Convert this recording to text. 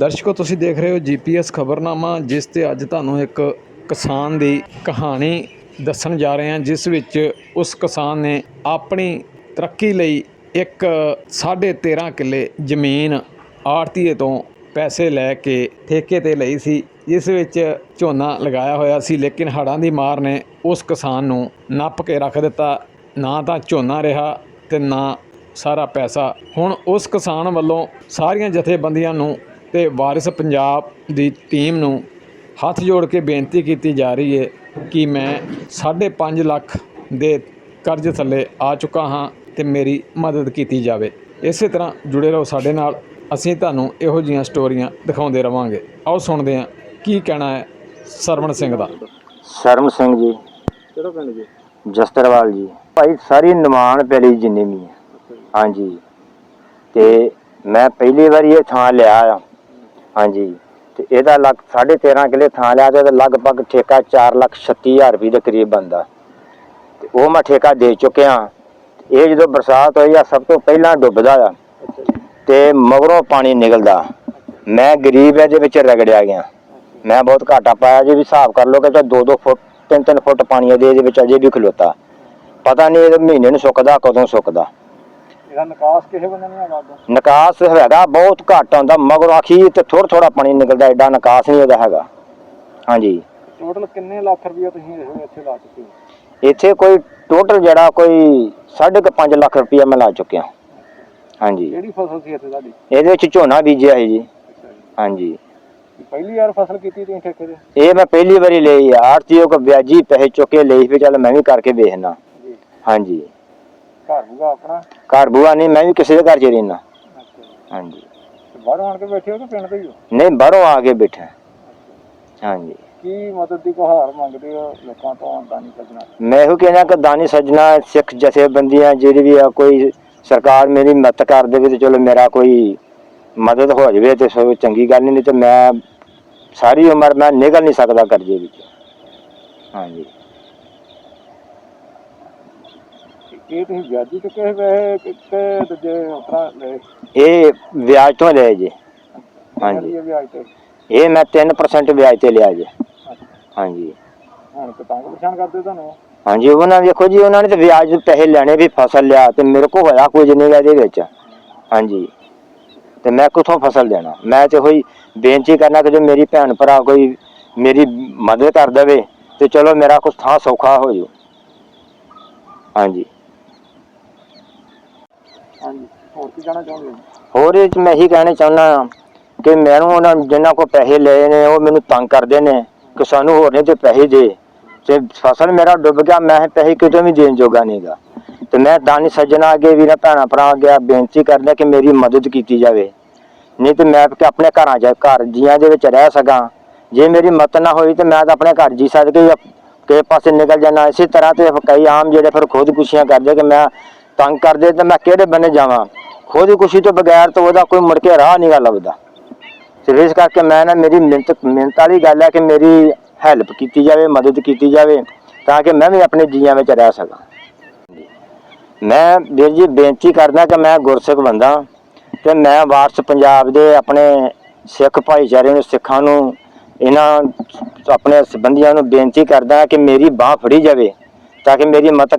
ਦਰਸ਼ਕੋ, ਤੁਸੀਂ ਦੇਖ ਰਹੇ ਹੋ ਜੀਪੀਐਸ ਖਬਰਨਾਮਾ, ਜਿਸ ਤੇ ਅੱਜ ਤੁਹਾਨੂੰ ਇੱਕ ਕਿਸਾਨ ਦੀ ਕਹਾਣੀ ਦੱਸਣ ਜਾ ਰਹੇ ਹਾਂ, ਜਿਸ ਵਿੱਚ ਉਸ ਕਿਸਾਨ ਨੇ ਆਪਣੀ ਤਰੱਕੀ ਲਈ ਇੱਕ 13.5 ਕਿੱਲੇ ਜ਼ਮੀਨ ਆੜਤੀਏ ਤੋਂ ਪੈਸੇ ਲੈ ਕੇ ਠੇਕੇ ਤੇ ਲਈ ਸੀ। ਜਿਸ ਵਿੱਚ ਝੋਨਾ ਲਗਾਇਆ ਹੋਇਆ ਸੀ, ਲੇਕਿਨ ਹੜ੍ਹਾਂ ਦੀ ਮਾਰ ਨੇ ਉਸ ਕਿਸਾਨ ਨੂੰ ਨੱਪ ਕੇ ਰੱਖ ਦਿੱਤਾ। ਨਾ ਤਾਂ ਝੋਨਾ ਰਿਹਾ ਤੇ ਨਾ ਸਾਰਾ ਪੈਸਾ। ਹੁਣ ਉਸ ਕਿਸਾਨ ਵੱਲੋਂ ਸਾਰੀਆਂ ਜਥੇਬੰਦੀਆਂ ਨੂੰ ਤੇ ਵਾਰਿਸ ਪੰਜਾਬ ਦੀ ਟੀਮ ਨੂੰ ਹੱਥ ਜੋੜ ਕੇ ਬੇਨਤੀ ਕੀਤੀ ਜਾ ਰਹੀ ਹੈ ਕਿ ਮੈਂ 5.5 ਲੱਖ ਦੇ ਕਰਜ਼ ਥੱਲੇ ਆ ਚੁੱਕਾ ਹਾਂ ਤੇ ਮੇਰੀ ਮਦਦ ਕੀਤੀ ਜਾਵੇ। ਇਸੇ ਤਰ੍ਹਾਂ ਜੁੜੇ ਰਹੋ ਸਾਡੇ ਨਾਲ। ਅਸੀਂ ਤੁਹਾਨੂੰ ਇਹੋ ਜਿਹੀਆਂ ਸਟੋਰੀਆਂ ਦਿਖਾਉਂਦੇ ਰਵਾਂਗੇ। ਆਓ ਸੁਣਦੇ ਹਾਂ ਕੀ ਕਹਿਣਾ ਹੈ ਸਰਵਣ ਸਿੰਘ ਦਾ। ਸ਼ਰਮ ਸਿੰਘ ਜੀ। ਕਿਹੜਾ ਪਿੰਡ ਜੀ? ਜਸਤਰਵਾਲ ਜੀ। ਭਾਈ ਸਾਰੀ ਨਿਮਾਣ ਪੈਲੀ ਜਿੰਨੀ ਵੀ ਹੈ। ਹਾਂਜੀ। ਤੇ ਮੈਂ ਪਹਿਲੀ ਵਾਰੀ ਇਹ ਥਾਂ ਲਿਆ ਆ। ਹਾਂਜੀ। ਤੇ ਇਹਦਾ ਲੱਗ 13.5 ਕਿਲੇ ਥਾਂ ਲਿਆ ਤੇ ਇਹਦਾ ਲਗਭਗ ਠੇਕਾ 436000 ਰੁਪਏ ਦੇ ਕਰੀਬ ਬੰਦਾ ਤੇ ਉਹ ਮੈਂ ਠੇਕਾ ਦੇ ਚੁੱਕਿਆ ਇਹ ਜਦੋਂ ਬਰਸਾਤ ਹੋਈ ਆ, ਸਭ ਤੋਂ ਪਹਿਲਾਂ ਡੁੱਬਦਾ ਆ। ਤੇ ਮਗਰੋਂ ਪਾਣੀ ਨਿਕਲਦਾ। ਮੈਂ ਗਰੀਬ ਇਹਦੇ ਵਿੱਚ ਰਗੜਿਆ ਗਿਆ। ਮੈਂ ਬਹੁਤ ਘਾਟਾ ਪਾਇਆ ਜੇ ਵੀ ਹਿਸਾਬ ਕਰ ਲਓਗੇ ਤਾਂ 2-2 ਫੁੱਟ 3-3 ਫੁੱਟ ਪਾਣੀ ਇਹਦੇ ਇਹਦੇ ਵਿੱਚ ਅਜੇ ਵੀ ਖਲੋਤਾ। ਪਤਾ ਨਹੀਂ ਇਹ ਮਹੀਨੇ ਨੂੰ ਸੁੱਕਦਾ, ਕਦੋਂ ਸੁੱਕਦਾ। ਇਹਦਾ ਨਿਕਾਸ ਕਿਸੇ ਬੰਦੇ ਨਹੀਂ ਹੈਗਾ ਨਿਕਾਸ ਹੈਗਾ ਬਹੁਤ ਘੱਟ ਆਉਂਦਾ ਮਗਰੋਂ ਆਖੀ ਤੇ ਥੋੜਾ ਥੋੜਾ ਪਾਣੀ ਨਿਕਲਦਾ ਐਡਾ ਨਿਕਾਸ ਨਹੀਂ ਇਹਦਾ ਹੈਗਾ। ਹਾਂਜੀ। ਟੋਟਲ ਕਿੰਨੇ ਲੱਖ ਰੁਪਏ ਤੁਸੀਂ ਇੱਥੇ ਲਾ ਚੁੱਕੇ ਹੋ? ਇੱਥੇ ਕੋਈ ਟੋਟਲ ਜਿਹੜਾ ਕੋਈ 5.5 ਲੱਖ ਰੁਪਇਆ ਮੈਂ ਲਾ ਚੁੱਕਿਆ। ਹਾਂਜੀ। ਕਿਹੜੀ ਫਸਲ ਸੀ ਇੱਥੇ ਤੁਹਾਡੀ? ਇਹਦੇ ਵਿੱਚ ਝੋਨਾ ਬੀਜਿਆ ਹੈ ਜੀ। ਹਾਂਜੀ। ਪਹਿਲੀ ਵਾਰ ਫਸਲ ਕੀਤੀ ਤੁਸੀਂ ਠੇਕੇ ਤੇ? ਇਹ ਮੈਂ ਪਹਿਲੀ ਵਾਰੀ ਲਈ ਆ ਆਰਤੀਓ ਕੋ ਵਿਆਜੀ ਪੈਸੇ ਚੁੱਕੇ ਲਈ ਵੀ ਚੱਲ ਮੈਂ ਵੀ ਕਰਕੇ ਵੇਖਣਾ ਜੀ। ਹਾਂਜੀ। ਘਰ ਹੋਊਗਾ ਆਪਣਾ? ਘਰ ਬੂਆ ਨਹੀਂ ਮੈਂ ਵੀ ਕਿਸੇ ਦੇ ਘਰ ਚ ਰਹਿਣਾ ਹਾਂਜੀ। ਬਾਹਰੋਂ ਆਣ ਕੇ ਬੈਠੇ ਹੋ ਕਿ ਪਿੰਡ ਦੇ ਹੀ ਹੋ? ਨਹੀਂ ਬਾਹਰੋਂ ਆ ਕੇ ਬੈਠਾ। ਹਾਂਜੀ। ਕੀ ਮਦਦ ਦੀ ਗੁਹਾਰ ਮੰਗਦੇ ਹੋ ਲੋਕਾਂ ਤੋਂ ਨਹੀਂ ਸੱਜਣਾ? ਮੈਂ ਇਹੋ ਕਹਿਣਾ ਕਿ ਦਾਨੀ ਸੱਜਣਾ ਸਿੱਖ ਜਥੇਬੰਦੀਆਂ ਜਿਹੜੀ ਵੀ ਆ ਕੋਈ ਸਰਕਾਰ ਮੇਰੀ ਮਦਦ ਕਰ ਦੇਵੇ ਤੇ ਚਲੋ ਮੇਰਾ ਕੋਈ ਮਦਦ ਹੋ ਜਾਵੇ ਤੇ ਸੋ ਚੰਗੀ ਗੱਲ ਨਹੀਂ ਤੇ ਮੈਂ ਸਾਰੀ ਉਮਰ ਮੈਂ ਨਿਕਲ ਨਹੀਂ ਸਕਦਾ ਕਰਜ਼ੇ ਵਿੱਚ। ਹਾਂਜੀ। ਇਹ ਤੁਸੀਂ ਵਿਆਜੀ ਚੁੱਕੇ ਹੋਏ ਕਿਤੇ ਦੂਜੇ ਉਤਰਾ ਲੈ ਇਹ ਵਿਆਜ ਤੋਂ ਲਿਆ ਜੀ। ਹਾਂਜੀ। ਵਿਆਜ ਤੇ? ਇਹ ਮੈਂ 3% ਵਿਆਜ ਤੇ ਲਿਆ ਜੀ। ਹਾਂਜੀ। ਹੁਣ ਤੇ ਤੰਗ ਪਰੇਸ਼ਾਨ ਕਰਦੇ ਤੁਹਾਨੂੰ? ਹਾਂਜੀ ਉਹਨਾਂ ਵੇਖੋ ਜੀ ਉਹਨਾਂ ਨੇ ਤੇ ਵਿਆਜ ਪੈਸੇ ਲੈਣੇ ਵੀ ਫਸਲ ਲਿਆ ਤੇ ਮੇਰੇ ਕੋਲ ਹੋਇਆ ਕੁਝ ਨਹੀਂ ਇਹਦੇ ਵਿੱਚ। ਹਾਂਜੀ। ਤੇ ਮੈਂ ਕਿੱਥੋਂ ਫਸਲ ਦੇਣਾ? ਮੈਂ ਤੇ ਹੋਈ ਬੇਨਤੀ ਕਰਨਾ ਕਿ ਜੋ ਮੇਰੀ ਭੈਣ ਭਰਾ ਕੋਈ ਮੇਰੀ ਮਦਦ ਕਰ ਦੇਵੇ ਤੇ ਚਲੋ ਮੇਰਾ ਕੁਛ ਥਾਂ ਸੌਖਾ ਹੋ ਜੂ ਹਾਂਜੀ ਹੋਰ ਕੀ ਕਹਿਣਾ ਚਾਹੁੰਦੇ ਹੋਰ ਇਹ 'ਚ ਮੈਂ ਇਹੀ ਕਹਿਣਾ ਚਾਹੁੰਦਾ ਕਿ ਮੈਨੂੰ ਉਹਨਾਂ ਜਿਨ੍ਹਾਂ ਕੋ ਪੈਸੇ ਲਏ ਨੇ, ਉਹ ਮੈਨੂੰ ਤੰਗ ਕਰਦੇ ਨੇ ਕਿ ਸਾਨੂੰ ਹੋਰ ਨਹੀਂ ਤੇ ਪੈਸੇ ਦੇ। ਤੇ ਫਸਲ ਮੇਰਾ ਡੁੱਬ ਗਿਆ, ਮੈਂ ਪੈਸੇ ਕਿਤੇ ਵੀ ਦੇਣ ਜੋਗਾ ਨਹੀਂਗਾ ਤੇ ਮੈਂ ਦਾਨੀ ਸੱਜਣਾ ਅੱਗੇ, ਵੀਰਾਂ ਭੈਣਾਂ ਭਰਾ ਅੱਗੇ ਬੇਨਤੀ ਕਰਦਾ ਕਿ ਮੇਰੀ ਮਦਦ ਕੀਤੀ ਜਾਵੇ। ਨਹੀਂ ਤੇ ਮੈਂ ਕਿ ਆਪਣੇ ਘਰਾਂ 'ਚ ਘਰ ਜੀਆਂ ਦੇ ਵਿੱਚ ਰਹਿ ਸਕਾਂ। ਜੇ ਮੇਰੀ ਮਦਦ ਨਾ ਹੋਈ ਤੇ ਮੈਂ ਤਾਂ ਆਪਣੇ ਘਰ ਜੀ ਸਦ ਕਿਸੇ ਪਾਸੇ ਨਿਕਲ ਜਾਣਾ। ਇਸੇ ਤਰ੍ਹਾਂ ਤੇ ਕਈ ਆਮ ਜਿਹੜੇ ਫਿਰ ਖੁਦਕੁਸ਼ੀਆਂ ਕਰਦੇ ਕਿ ਮੈਂ ਤੰਗ ਕਰਦੇ ਤੇ ਮੈਂ ਕਿਹੜੇ ਬੰਨੇ ਜਾਵਾਂ? ਖੁਦਕੁਸ਼ੀ ਤੋਂ ਬਗੈਰ ਤਾਂ ਉਹਦਾ ਕੋਈ ਮੁੜ ਕੇ ਰਾਹ ਨਹੀਂ ਗਾ ਲੱਭਦਾ। ਤੇ ਇਸ ਕਰਕੇ ਮੈਂ ਨਾ ਮੇਰੀ ਮਿਹਨਤ ਮਿਹਨਤ ਵਾਲੀ ਗੱਲ ਹੈ ਕਿ ਮੇਰੀ ਹੈਲਪ ਕੀਤੀ ਜਾਵੇ, ਮਦਦ ਕੀਤੀ ਜਾਵੇ, ਤਾਂ ਕਿ ਮੈਂ ਵੀ ਆਪਣੇ ਜੀਆਂ ਵਿੱਚ ਰਹਿ ਸਕਾਂ। ਮੈਂ ਵੀਰ ਜੀ ਬੇਨਤੀ ਕਰਦਾ ਕਿ ਮੈਂ ਗੁਰਸਿੱਖ ਬੰਦਾ, ਤੇ ਮੈਂ ਵਾਰਸ ਪੰਜਾਬ ਦੇ ਆਪਣੇ ਸਿੱਖ ਭਾਈਚਾਰੇ ਨੂੰ, ਸਿੱਖਾਂ ਨੂੰ, ਇਹਨਾਂ ਆਪਣੇ ਸੰਬੰਧੀਆਂ ਨੂੰ ਬੇਨਤੀ ਕਰਦਾ ਕਿ ਮੇਰੀ ਬਾਹ ਫੜੀ ਜਾਵੇ, ਤਾਂ ਕਿ ਮੇਰੀ ਮਦਦ